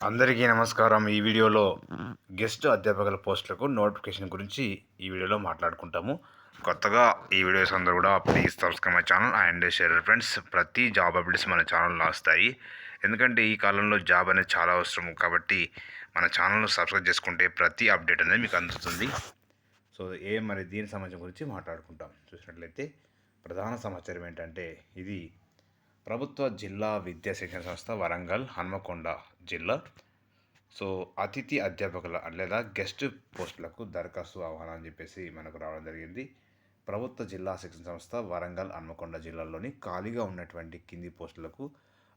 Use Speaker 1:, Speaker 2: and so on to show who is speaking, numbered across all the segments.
Speaker 1: అందరికీ నమస్కారం. ఈ వీడియోలో గెస్ట్ అధ్యాపకుల పోస్టులకు నోటిఫికేషన్ గురించి ఈ వీడియోలో మాట్లాడుకుంటాము. కొత్తగా ఈ వీడియోస్ అందరూ కూడా please subscribe my channel and share friends. ప్రతి జాబ్ అప్డేట్స్ మన ఛానల్లో వస్తాయి. ఎందుకంటే ఈ కాలంలో జాబ్ అనేది చాలా అవసరం కాబట్టి మన ఛానల్ను సబ్స్క్రైబ్ చేసుకుంటే ప్రతి అప్డేట్ అనేది మీకు అందుతుంది. సో ఏ మరి దీని సమాచారం గురించి మాట్లాడుకుంటాం. చూసినట్లయితే ప్రధాన సమాచారం ఏంటంటే ఇది ప్రభుత్వ జిల్లా విద్యా శిక్షణ సంస్థ వరంగల్ హన్మకొండ జిల్లా. సో అతిథి అధ్యాపకుల లేదా గెస్ట్ పోస్టులకు దరఖాస్తు ఆహ్వానం అని చెప్పేసి మనకు రావడం జరిగింది. ప్రభుత్వ జిల్లా శిక్షణ సంస్థ వరంగల్ హన్మకొండ జిల్లాలోని ఖాళీగా ఉన్నటువంటి కింది పోస్టులకు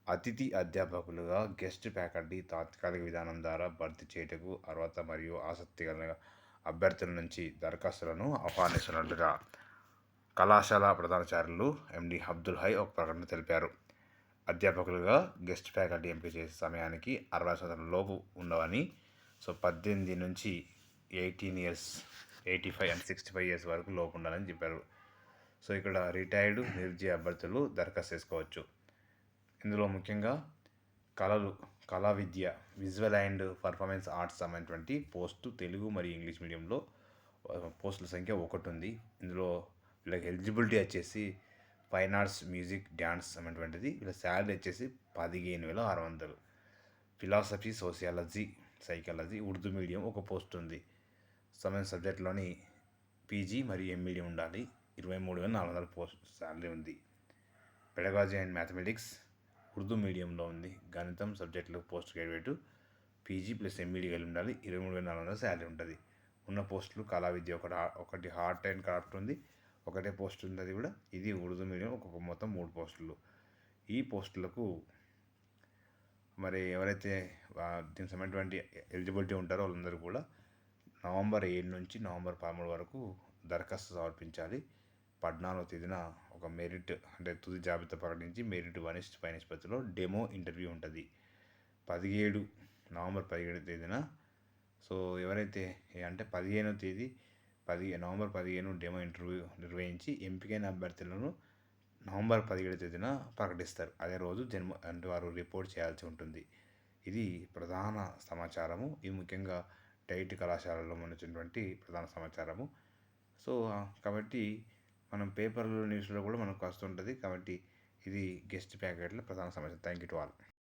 Speaker 1: అతిథి అధ్యాపకులుగా గెస్ట్ ఫ్యాకల్టీ తాత్కాలిక విధానం ద్వారా భర్తీ చేయటకు అర్హత మరియు ఆసక్తి కలిగిన అభ్యర్థుల నుంచి దరఖాస్తులను ఆహ్వానిస్తున్నట్లుగా కళాశాల ప్రధానాచార్యులు ఎండి అబ్దుల్ హై ఒక ప్రకటన తెలిపారు. అధ్యాపకులుగా గెస్ట్ ఫ్యాకల్టీ ఎంపిక చేసే సమయానికి అరవై శాతం లోపు ఉండవని సో పద్దెనిమిది నుంచి eighteen years eighty five and sixty five years వరకు లోపు ఉండాలని చెప్పారు. సో ఇక్కడ రిటైర్డ్ నిరుద్యోగ అభ్యర్థులు దరఖాస్తు చేసుకోవచ్చు. ఇందులో ముఖ్యంగా కళలు కళా విద్య విజువల్ అండ్ పర్ఫార్మెన్స్ ఆర్ట్స్ సంబంధించినటువంటి పోస్టు తెలుగు మరియు ఇంగ్లీష్ మీడియంలో పోస్టుల సంఖ్య ఒకటి ఉంది. ఇందులో వీళ్ళకి ఎలిజిబిలిటీ వచ్చేసి ఫైన్ ఆర్ట్స్ మ్యూజిక్ డ్యాన్స్ అనేటువంటిది వీళ్ళ శాలరీ వచ్చేసి పదిహేను వేల ఆరు వందలు. Philosophy sociology psychology Urdu medium ఒక పోస్ట్ ఉంది. సమయం సబ్జెక్ట్లోని పీజీ మరియు ఎంఈడి ఉండాలి. ఇరవై మూడు వేల నాలుగు వందల పోస్ట్ శాలరీ ఉంది. పెడగాజీ అండ్ మ్యాథమెటిక్స్ ఉర్దూ మీడియంలో ఉంది. గణితం సబ్జెక్టులో post graduate PG plus MEd కలిగి ఉండాలి. ఇరవై మూడు వేల నాలుగు వందల శాలరీ ఉంటుంది. ఉన్న పోస్టులు కళా విద్య ఒకటి ఒకటి హార్ట్ అండ్ క్రాఫ్ట్ ఉంది. ఒకటే పోస్ట్ ఉంది అది కూడా ఇది ఉర్దూ మీడియం ఒక్కొక్క మొత్తం మూడు పోస్టులు. ఈ పోస్టులకు మరి ఎవరైతే దీనికి సంబంధించినటువంటి ఎలిజిబిలిటీ ఉంటారో వాళ్ళందరూ కూడా నవంబర్ ఏడు నుంచి నవంబర్ పదమూడు వరకు దరఖాస్తు సమర్పించాలి. పద్నాలుగో తేదీన ఒక మెరిట్ అంటే తుది జాబితా ప్రకటించి మెరిట్ వన్ ఇస్ట్ పై నిష్పత్తిలో డెమో ఇంటర్వ్యూ ఉంటుంది. పదిహేడు నవంబర్ పదిహేడు తేదీన. సో ఎవరైతే అంటే పదిహేనో తేదీ పది నవంబర్ పదిహేను డెమో ఇంటర్వ్యూ నిర్వహించి ఎంపికైన అభ్యర్థులను నవంబర్ పదిహేడు తేదీన ప్రకటిస్తారు. అదే రోజు జన్మ అంటే వారు రిపోర్ట్ చేయాల్సి ఉంటుంది. ఇది ప్రధాన సమాచారము. ఇది ముఖ్యంగా డైట్ కళాశాలలో ఉన్నటువంటి ప్రధాన సమాచారము. సో కాబట్టి మనం పేపర్లో న్యూస్లో కూడా మనకు వస్తుంటుంది. కాబట్టి ఇది గెస్ట్ ప్యాకెట్ల ప్రధాన సమాచారం. Thank you to all